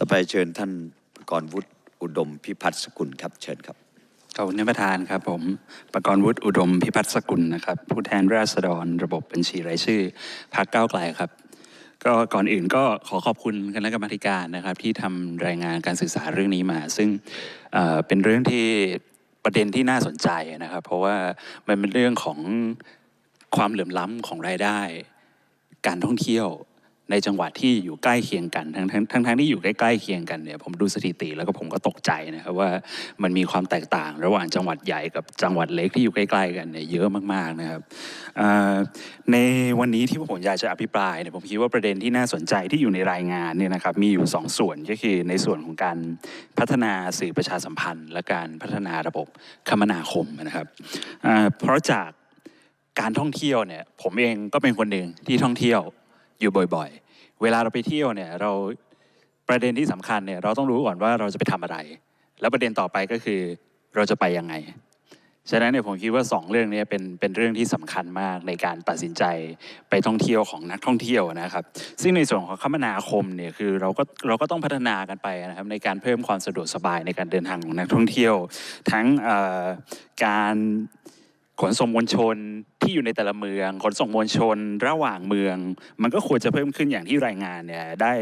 ต่อไปเชิญท่านกรวุฒิอุดมพิพัฒน์สกุลครับเชิญครับขอบคุณท่านประธานครับผมประกรณ์วุฒิอุดมพิพัฒน์สกุลนะครับผู้แทนราษฎร ระบบบัญชีรายชื่อพรรคก้าวไกลครับ ก็ก่อนอื่นก็ขอขอบคุณคณะกรรมการนะครับ ที่ทำรายงานการศึกษาเรื่องนี้มา ซึ่งเเป็นเรื่องที่ประเด็นที่น่าสนใจนะครับ เพราะว่ามันเป็นเรื่องของความเหลื่อมล้ำของรายได้ การท่องเที่ยว ในจังหวัดที่อยู่ใกล้เคียงกันทั้งทั้งทั้งทั้งที่อยู่ใกล้ๆเคียงกันเนี่ยผมดูสถิติแล้วก็ผมก็ตกใจนะครับว่ามันมีความแตกต่างระหว่างจังหวัดใหญ่กับจังหวัดเล็กที่อยู่ใกล้ๆกันเนี่ยเยอะมากๆนะครับในวันนี้ที่ผมอยากจะอภิปรายเนี่ยผมคิดว่าประเด็นที่น่าสนใจที่อยู่ในรายงานเนี่ยนะครับมีอยู่สองส่วนก็คือในส่วนของการพัฒนาสื่อประชาสัมพันธ์ และการพัฒนาระบบคมนาคมนะครับเพราะจากการท่องเที่ยวเนี่ยผมเองก็เป็นคนหนึ่งที่ท่องเที่ยว อยู่บ่อยๆ เวลาเราไปเที่ยวเนี่ยเราประเด็นที่สำคัญเนี่ยเราต้องรู้ก่อนว่าเราจะไปทำอะไร แล้วประเด็นต่อไปก็คือเราจะไปยังไง ฉะนั้นเนี่ยผมคิดว่าสองเรื่องนี้เป็นเป็นเรื่องที่สำคัญมากในการตัดสินใจไปท่องเที่ยวของนักท่องเที่ยวนะครับ ซึ่งในส่วนของคมนาคมเนี่ยคือเราก็เราก็ต้องพัฒนากันไปนะครับในการเพิ่มความสะดวกสบายในการเดินทางของนักท่องเที่ยว ทั้งการ ขนส่งมวลชนที่อยู่ในแต่ละเมือง ขนส่งมวลชนระหว่างเมือง มันก็ควรจะเพิ่มขึ้นอย่างที่รายงานเนี่ยได้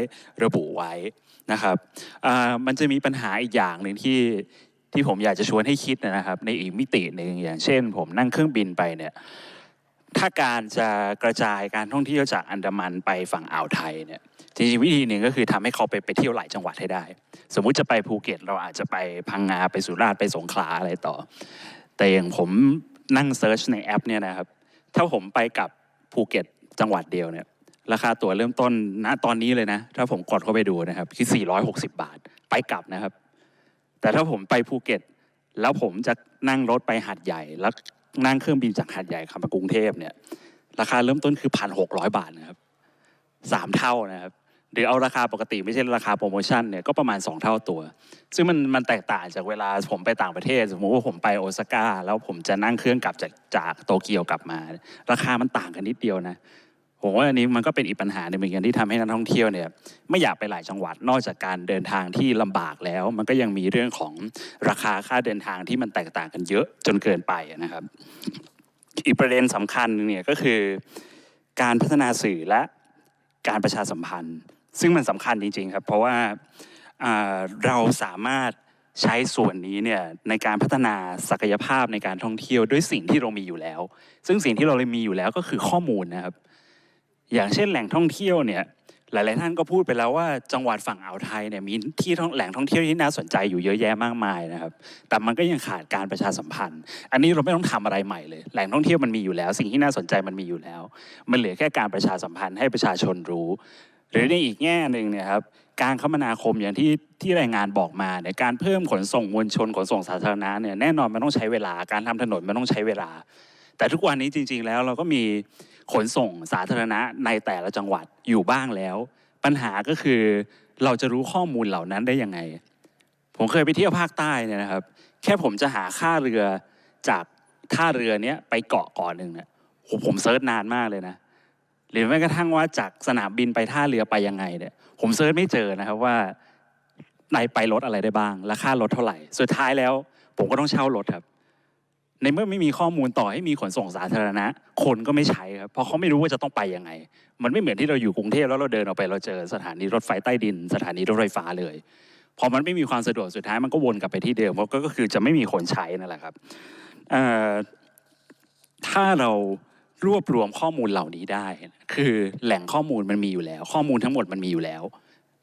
ระบุไว้นะครับอ่ามันจะมีปัญหาอีกอย่างหนึ่งที่ที่ผมอยากจะชวนให้คิดนะครับ ในอีกมิติหนึ่งอย่างเช่น ผมนั่งเครื่องบินไปเนี่ยถ้าการจะกระจายการท่องเที่ยวจากอันดามันไปฝั่งอ่าวไทยเนี่ยจริงๆวิธีหนึ่งก็คือทำให้เขาไปไปเที่ยวหลายจังหวัดให้ได้ สมมุติจะไปภูเก็ตเราอาจจะไปพังงาไปสุราษฎร์ไปสงขลาอะไรต่อ แต่อย่างผม นั่งเซิร์ชในแอปเนี่ยนะครับ ถ้าผมไปกับภูเก็ตจังหวัดเดียวเนี่ย ราคาตั๋วเริ่มต้นณตอนนี้เลยนะ ถ้าผมกดเข้าไปดูนะครับคือ 460 บาทไปกลับนะครับ แต่ถ้าผมไปภูเก็ต แล้วผมจะนั่งรถไปหาดใหญ่ แล้วนั่งเครื่องบินจากหาดใหญ่ขับมากรุงเทพเนี่ย ราคาเริ่มต้นคือ 1,600 บาทนะครับสามเท่านะครับ หรือเอาราคาปกติไม่ใช่ราคาโปรโมชั่นเนี่ยก็ประมาณ 2 เท่าตัว ซึ่งมันมันแตกต่างจากเวลาผมไปต่างประเทศ สมมติว่าผมไปโอซาก้าแล้วผมจะนั่งเครื่องกลับจากจากโตเกียวกลับมา ราคามันต่างกันนิดเดียวนะผมว่าอันนี้มันก็เป็นอีกปัญหาหนึ่งเหมือนกันที่ทำให้นักท่องเที่ยวเนี่ยไม่อยากไปหลายจังหวัดนอกจากการเดินทางที่ลำบากแล้ว มันก็ยังมีเรื่องของราคาค่าเดินทางที่มันแตกต่างกันเยอะจนเกินไปนะครับ อีกประเด็นสำคัญเนี่ยก็คือ การพัฒนาสื่อและ การประชาสัมพันธ์ ซึ่งมันสำคัญจริง ๆ ครับ เพราะว่าอ่าเราสามารถใช้ส่วนนี้เนี่ยในการพัฒนาศักยภาพในการท่องเที่ยวด้วยสิ่งที่เรามีอยู่แล้ว ซึ่งสิ่งที่เราเลยมีอยู่แล้วก็คือข้อมูลนะครับ อย่างเช่นแหล่งท่องเที่ยวเนี่ย หลาย ๆ ท่านก็พูดไปแล้วว่าจังหวัดฝั่งอ่าวไทยเนี่ยมีที่ท่องแหล่งท่องเที่ยวที่น่าสนใจอยู่เยอะแยะมากมายนะครับ แต่มันก็ยังขาดการประชาสัมพันธ์ อันนี้เราไม่ต้องทำอะไรใหม่เลย แหล่งท่องเที่ยวมันมีอยู่แล้ว สิ่งที่น่าสนใจมันมีอยู่แล้ว มันเหลือแค่การประชาสัมพันธ์ให้ประชาชนรู้ หรือในอีกแง่หนึ่งเนี่ยครับการคมนาคมอย่างที่ที่รายงานบอกมาเนี่ยการเพิ่มขนส่งมวลชนขนส่งสาธารณะเนี่ยแน่นอนมันต้องใช้เวลาการทำถนนมันต้องใช้เวลา แต่ทุกวันนี้จริง ๆ แล้วเราก็มี ขนส่งสาธารณะในแต่ละจังหวัดอยู่บ้างแล้ว ปัญหาก็คือเราจะรู้ข้อมูลเหล่านั้นได้ยังไง ผมเคยไปเที่ยวภาคใต้เนี่ยนะครับ แค่ผมจะหาค่าเรือจากท่าเรือเนี้ยไปเกาะเก่อนหนึ่งเนี่ยโหผมเซิร์ชนานมากเลยนะหรือแม้กระทั่งว่าจากสนามบินไปท่าเรือไปยังไงเนี่ย ผมเซิร์ชไม่เจอนะครับว่าในไปรถอะไรได้บ้าง ราคารถเท่าไหร่ สุดท้ายแล้ว ผมก็ต้องเช่ารถครับ ในเมื่อไม่มีข้อมูลต่อให้มีขนส่งสาธารณะ คนก็ไม่ใช้ครับเพราะเขาไม่รู้ว่าจะต้องไปยังไง มันไม่เหมือนที่เราอยู่กรุงเทพแล้วเราเดินออกไปเราเจอสถานีรถไฟใต้ดิน สถานีรถไฟฟ้าเลยพอมันไม่มีความสะดวกสุดท้ายมันก็วนกลับไปที่เดิมเพราะก็คือจะไม่มีคนใช้นั่นแหละครับถ้าเรารวบรวมข้อมูลเหล่านี้ได้ คือแหล่งข้อมูลมันมีอยู่แล้ว ข้อมูลทั้งหมดมันมีอยู่แล้ว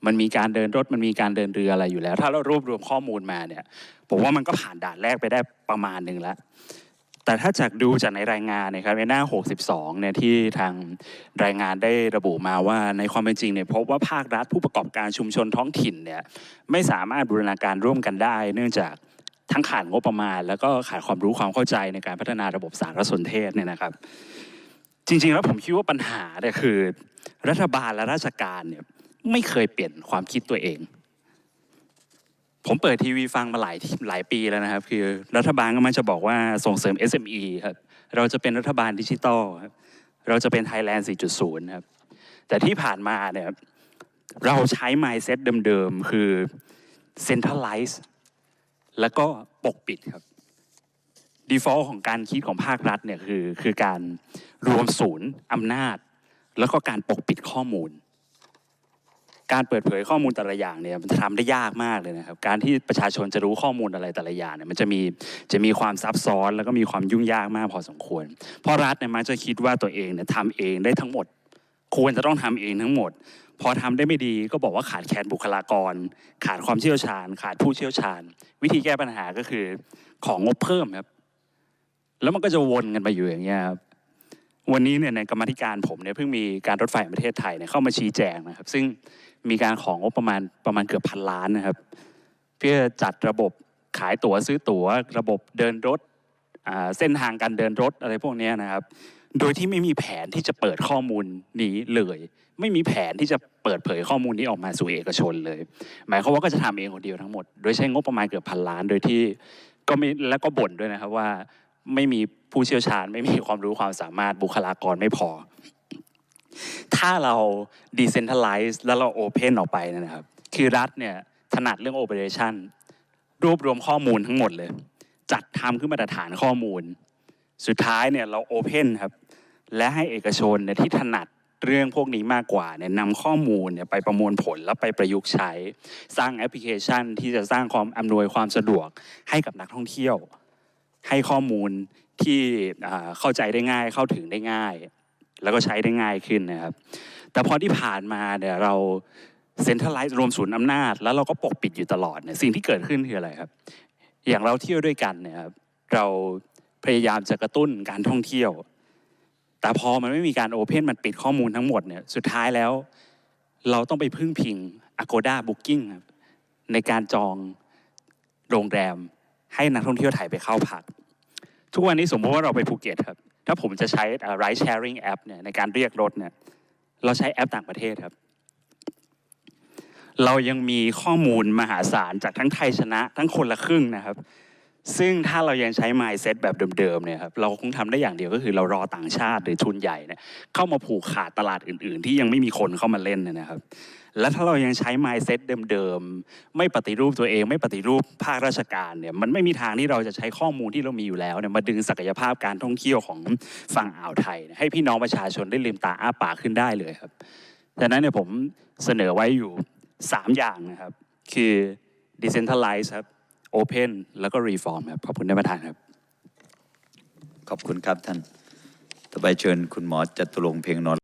มันมีการเดินรถมันมีการเดินเรืออะไรอยู่แล้ว ถ้าเรารวบรวมข้อมูลมาเนี่ยผมว่ามันก็ผ่านด่านแรกไปได้ประมาณหนึ่งแล้ว แต่ถ้าจากดูจากในรายงานนะครับในหน้า 62เนี่ยที่ทางรายงานได้ระบุมาว่าในความเป็นจริงเนี่ยพบว่าภาครัฐผู้ประกอบการชุมชนท้องถิ่นเนี่ยไม่สามารถบูรณาการร่วมกันได้ เนื่องจากทั้งขาดงบประมาณ แล้วก็ขาดความรู้ความเข้าใจในการพัฒนาระบบสารสนเทศเนี่ยนะครับ จริง ๆ แล้วผมคิดว่าปัญหาเนี่ยคือ รัฐบาลและราชการเนี่ย ไม่เคยเปลี่ยนความคิดตัวเอง ผมเปิดทีวีฟังมาหลายหลายปีแล้วนะครับ คือรัฐบาลก็มักจะบอกว่าส่งเสริม SME ครับเราจะเป็นรัฐบาลดิจิทัลครับเราจะเป็น Thailand 4.0 ครับ แต่ที่ผ่านมาเนี่ยเราใช้ mindset เดิมๆ คือ centralize แล้วก็ปกปิดครับ default ของการคิดของภาครัฐเนี่ยคือคือการรวมศูนย์อำนาจ แล้วก็การปกปิดข้อมูล การเปิดเผยข้อมูลแต่ละอย่างเนี่ยมันทำได้ยากมากเลยนะครับ การที่ประชาชนจะรู้ข้อมูลอะไรแต่ละอย่างเนี่ยมันจะมีจะมีความซับซ้อนแล้วก็มีความยุ่งยากมากพอสมควร เพราะรัฐเนี่ยมักจะคิดว่าตัวเองเนี่ยทำเองได้ทั้งหมด ควรจะต้องทำเองทั้งหมด พอทำได้ไม่ดีก็บอกว่าขาดแคลนบุคลากร ขาดความเชี่ยวชาญ ขาดผู้เชี่ยวชาญ วิธีแก้ปัญหาก็คือของงบเพิ่มครับแล้วมันก็จะวนกันไปอยู่อย่างเงี้ยครับ วันนี้เนี่ยในกรรมธิการผมเนี่ยเพิ่งมีการรถไฟแห่งประเทศไทยเนี่ยเข้ามาชี้แจงนะครับ ซึ่งมีการของงบประมาณประมาณเกือบพันล้านนะครับ เพื่อจัดระบบขายตั๋วซื้อตั๋ว ระบบเดินรถเส้นทางการเดินรถอะไรพวกนี้นะครับ โดยที่ไม่มีแผนที่จะเปิดข้อมูลนี้เลย ไม่มีแผนที่จะเปิดเผยข้อมูลนี้ออกมาสู่เอกชนเลย หมายความว่าก็จะทำเองคนเดียวทั้งหมด โดยใช้งบประมาณเกือบพันล้าน โดยที่ก็ไม่แล้วก็บ่นด้วยนะครับว่า ไม่มีผู้เชี่ยวชาญ ไม่มีความรู้ความสามารถบุคลากรไม่พอ ถ้าเรา decentralize แล้วเรา open ออกไปนะครับ คือรัฐเนี่ยถนัดเรื่อง operation รวบรวมข้อมูลทั้งหมดเลย จัดทำขึ้นมาตรฐานข้อมูล สุดท้ายเนี่ยเรา open ครับ และให้เอกชนเนี่ยที่ถนัดเรื่องพวกนี้มากกว่าเนี่ยนำข้อมูลเนี่ยไปประมวลผลแล้วไปประยุกต์ใช้ สร้างแอปพลิเคชันที่จะสร้างความอำนวยความสะดวกให้กับนักท่องเที่ยว ให้ข้อมูลที่เข้าใจได้ง่ายเข้าถึงได้ง่าย แล้วก็ใช้ได้ง่ายขึ้นนะครับ แต่พอที่ผ่านมาเนี่ยเราเซ็นทรัลไลซ์รวมศูนย์อำนาจ แล้วเราก็ปกปิดอยู่ตลอดเนี่ยสิ่งที่เกิดขึ้นคืออะไรครับ อย่างเราเที่ยวด้วยกันเนี่ยครับเราพยายามจะกระตุ้นการท่องเที่ยว แต่พอมันไม่มีการโอเพนมันปิดข้อมูลทั้งหมดเนี่ยสุดท้ายแล้ว เราต้องไปพึ่งพิง Agoda Booking ครับในการจองโรงแรม ให้นักท่องเที่ยวไทยไปเข้าพัก ทุกวันนี้สมมติว่าเราไปภูเก็ตครับ ถ้าผมจะใช้ ride sharing app เนี่ยในการเรียกรถเนี่ยเราใช้แอปต่างประเทศครับ เรายังมีข้อมูลมหาศาลจากทั้งไทยชนะ ทั้งคนละครึ่งนะครับ ซึ่งถ้าเรายังใช้ mindset แบบเดิมๆเนี่ยครับเราคงทำได้อย่างเดียวก็คือเรารอต่างชาติหรือทุนใหญ่เนี่ยเข้ามาผูกขาดตลาดอื่น ๆ ที่ยังไม่มีคนเข้ามาเล่นนะครับ และถ้าเรายังใช้ mindset เดิมๆไม่ปฏิรูปตัวเอง ไม่ปฏิรูปภาคราชการเนี่ยมันไม่มีทางที่เราจะใช้ข้อมูลที่เรามีอยู่แล้วเนี่ยมาดึงศักยภาพการท่องเที่ยวของฝั่งอ่าวไทยเนี่ยให้พี่น้องประชาชนได้ลืมตาอ้าปากขึ้นได้เลยครับดังนั้นเนี่ยผมเสนอไว้อยู่ 3 อย่างนะครับคือ decentralize ครับ open แล้วก็ reform ครับขอบคุณท่านประธานครับ ขอบคุณครับท่าน ต่อไปเชิญคุณหมอจตุรงเพ็งนอน